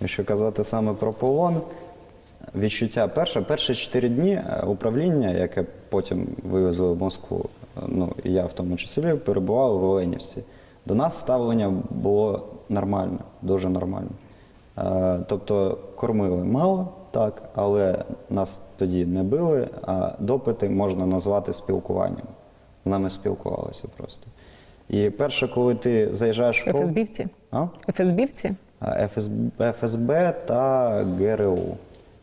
Якщо казати саме про полон, відчуття перше, перші чотири дні е, управління, яке потім вивезли в Москву, е, ну і я в тому числі перебував в Оленівці. До нас ставлення було нормальне, дуже нормальне. Е, Тобто кормили мало, так, але нас тоді не били, а допити можна назвати спілкуванням. З нами спілкувалися просто. І перше, коли ти заїжджаєш в пол- ФСБівці? А? ФСБівці? ФСБ, ФСБ та ГРУ.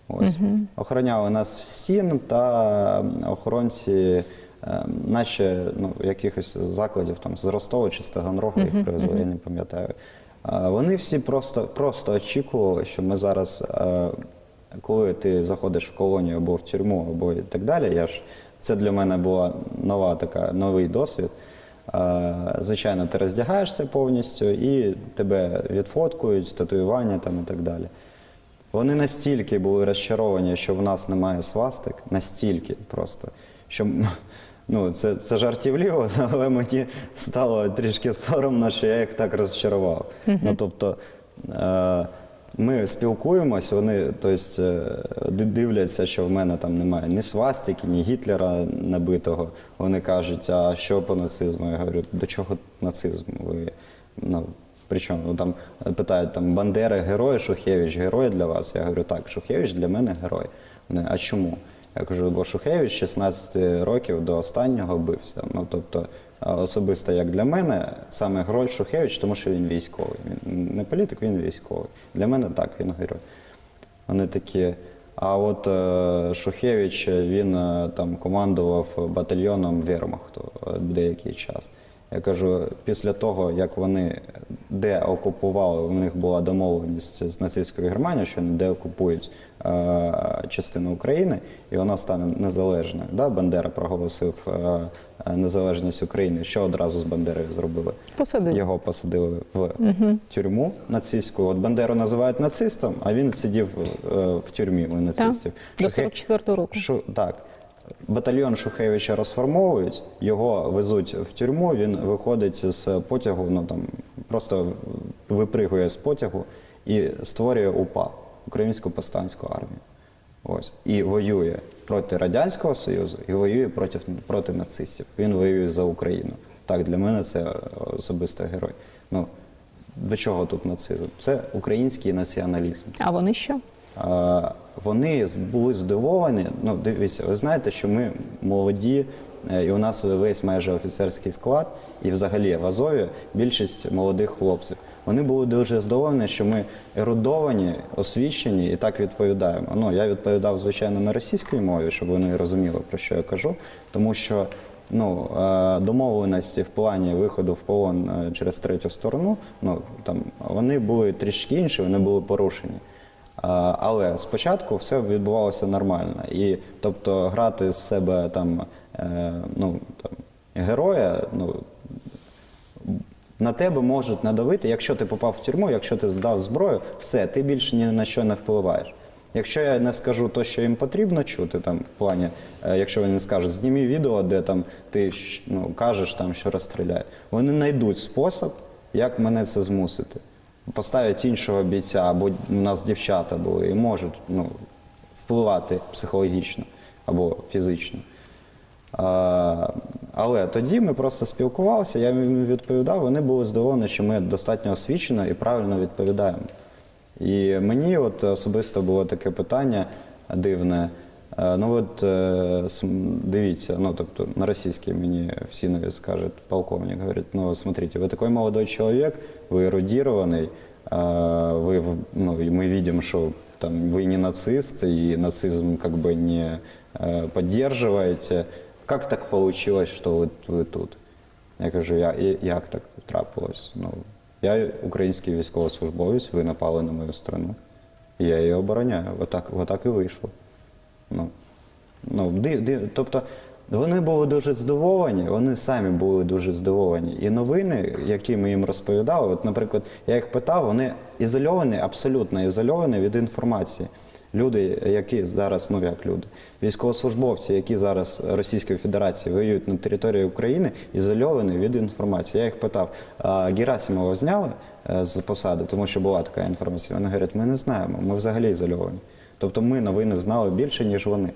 Ось. Охороняли нас стін та охоронці, е, наче ну, якихось закладів там, з Ростова чи з Таганрога їх привезли, я не пам'ятаю. Вони всі просто, просто очікували, що ми зараз, е, коли ти заходиш в колонію або в тюрму, або і так далі, я ж, це для мене була нова така, новий досвід. Звичайно, ти роздягаєшся повністю і тебе відфоткують, татуювання там і так далі. Вони настільки були розчаровані, що в нас немає свастик, настільки просто, що ну, це, це жартівливо, але мені стало трішки соромно, що я їх так розчарував. Ну, тобто, е, ми спілкуємось, вони тобто, е, дивляться, що в мене там немає ні свастики, ні Гітлера набитого. Вони кажуть, а що по нацизму? Я говорю, до чого нацизм? Ви ну, причому ну, там питають там Бандера герой, Шухевич герой для вас. Я говорю, так, Шухевич для мене герой. Вони, а чому? Я кажу, бо Шухевич 16 років до останнього бився. Ну тобто особисто як для мене, саме герой Шухевич, тому що він військовий. Він не політик, він військовий. Для мене так, він герой. Вони такі. А от е, Шухевич він е, там командував батальйоном Вермахту е, деякий час. Я кажу, після того, як вони деокупували, у них була домовленість з нацистською Германією, що вони деокупують е, частину України, і вона стане незалежною. Да? Бандера проголосив е, незалежність України. Що одразу з Бандерою зробили? Посадили. Його посадили в тюрму нацистську. От Бандеру називають нацистом, а він сидів е, в тюрмі у Так, до Шухе- 44-го року. Шу, так. Батальйон Шухевича розформовують, його везуть в тюрму, він виходить з потягу, ну там просто випригує з потягу і створює УПА, Українську повстанську армію. Ось. І воює проти Радянського Союзу і воює проти, проти нацистів. Він воює за Україну. Так, для мене це особисто герой. Ну, до чого тут нацизм? Це український націоналізм. А вони що? Вони були здивовані. Ну, дивіться, ви знаєте, що ми молоді, е, і у нас весь майже офіцерський склад, і взагалі в Азові більшість молодих хлопців. Вони були дуже здивовані, що ми ерудовані, освічені і так відповідаємо. Ну, я відповідав, звичайно, на російській мові, щоб вони розуміли, про що я кажу, тому що. Ну, е, домовленості в плані виходу в полон е, через третю сторону, ну там вони були трішки інші, вони були порушені. Але спочатку все відбувалося нормально. І тобто грати з себе там, е, ну, там героя, ну, на тебе можуть надавити, якщо ти попав в тюрму, якщо ти здав зброю, все, ти більше ні на що не впливаєш. Якщо я не скажу то, що їм потрібно чути, там в плані, е, якщо вони скажуть, зніми відео, де там ти ну, кажеш, там, що розстріляють, вони знайдуть спосіб, як мене це змусити. Поставлять іншого бійця, або у нас дівчата були, і можуть ну, впливати психологічно або фізично. А, але тоді ми просто спілкувалися, я їм відповідав, вони були здивовані, що ми достатньо освічено і правильно відповідаємо. І мені от особисто було таке питання дивне. Е, Ну от е, см- дивіться, ну тобто на російській мені всі навіть скажуть, полковник говорить, ну смотрите, вы такой молодой человек, вы эрудированный, а, вы, в- ну, и мы видим, что там вы не нацист, и нацизм как бы не э, поддерживаете. Как так получилось, что вот ви тут? Я кажу, я, і- як так трапилось? Ну, я український військовослужбовець, ви напали на мою страну. І я її обороняю. Отак, отак і вийшло. Ну, ну, див, див, тобто вони були дуже здивовані, вони самі були дуже здивовані. І новини, які ми їм розповідали, от, наприклад, я їх питав, вони ізольовані, абсолютно ізольовані від інформації. Люди, які зараз, ну як люди, військовослужбовці, які зараз Російської Федерації воюють на території України, ізольовані від інформації. Я їх питав, а Герасимова зняли е, з посади, тому що була така інформація. Вони говорять, ми не знаємо, ми взагалі ізольовані. Тобто ми новини знали більше, ніж вони.